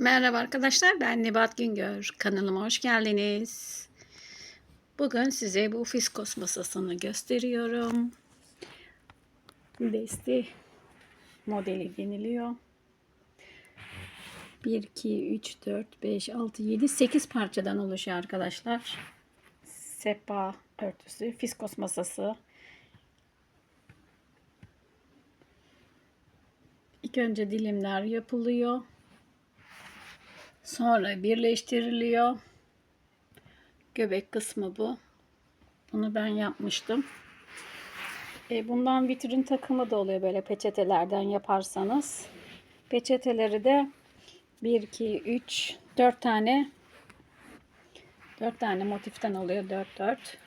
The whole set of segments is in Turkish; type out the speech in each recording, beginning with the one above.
Merhaba arkadaşlar ben Nebat Güngör. Kanalıma hoş geldiniz. Bugün size bu fiskos masasını gösteriyorum. Desti modeli deniliyor. 1, 2, 3, 4, 5, 6, 7, 8 parçadan oluşuyor arkadaşlar. Sepa örtüsü, fiskos masası. İlk önce dilimler yapılıyor. Sonra birleştiriliyor. Göbek kısmı bu. Bunu ben yapmıştım. E, bundan vitrin takımı da oluyor böyle peçetelerden yaparsanız. Peçeteleri de 1, 2, 3, 4 tane 4 tane motiften oluyor. 4, 4.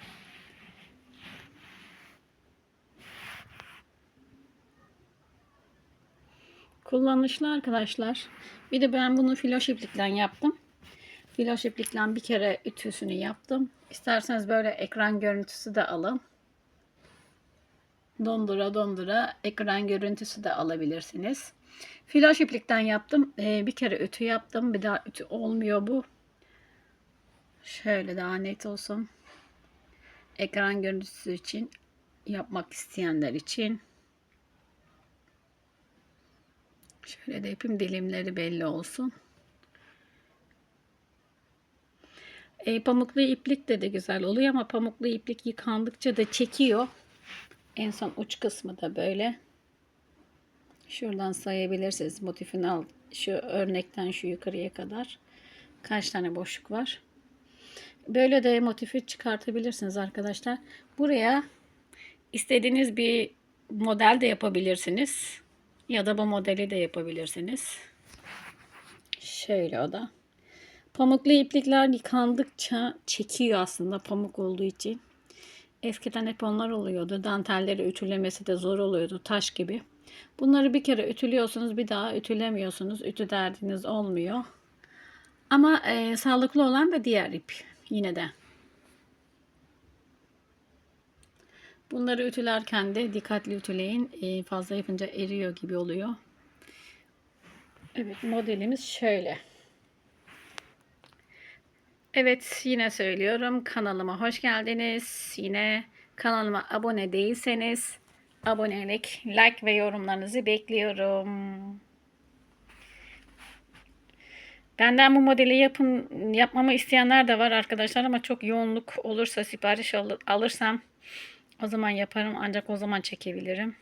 Kullanışlı arkadaşlar. Bir de ben bunu filoş iplikten yaptım. Filoş iplikten bir kere ütüsünü yaptım. İsterseniz böyle ekran görüntüsü de alın. Dondura dondura ekran görüntüsü de alabilirsiniz. Filoş iplikten yaptım. Ee, bir kere ütü yaptım. Bir daha ütü olmuyor bu. Şöyle daha net olsun. Ekran görüntüsü için yapmak isteyenler için. Şöyle de yapayım dilimleri belli olsun. E, pamuklu iplik de de güzel oluyor ama pamuklu iplik yıkandıkça da çekiyor. En son uç kısmı da böyle. Şuradan sayabilirsiniz motifin alt şu örnekten şu yukarıya kadar kaç tane boşluk var. Böyle de motifi çıkartabilirsiniz arkadaşlar. Buraya istediğiniz bir model de yapabilirsiniz. Ya da bu modeli de yapabilirsiniz. Şöyle o da. Pamuklu iplikler yıkandıkça çekiyor aslında pamuk olduğu için. Eskiden hep onlar oluyordu. Dantelleri ütülemesi de zor oluyordu. Taş gibi. Bunları bir kere ütülüyorsunuz. Bir daha ütülemiyorsunuz. Ütü derdiniz olmuyor. Ama e, sağlıklı olan da diğer ip. Yine de. Bunları ütülerken de dikkatli ütüleyin. E, fazla yapınca eriyor gibi oluyor. Evet modelimiz şöyle. Evet yine söylüyorum kanalıma hoş geldiniz. Yine kanalıma abone değilseniz abonelik, like ve yorumlarınızı bekliyorum. Benden bu modeli yapın yapmamı isteyenler de var arkadaşlar ama çok yoğunluk olursa sipariş al alırsam o zaman yaparım ancak o zaman çekebilirim.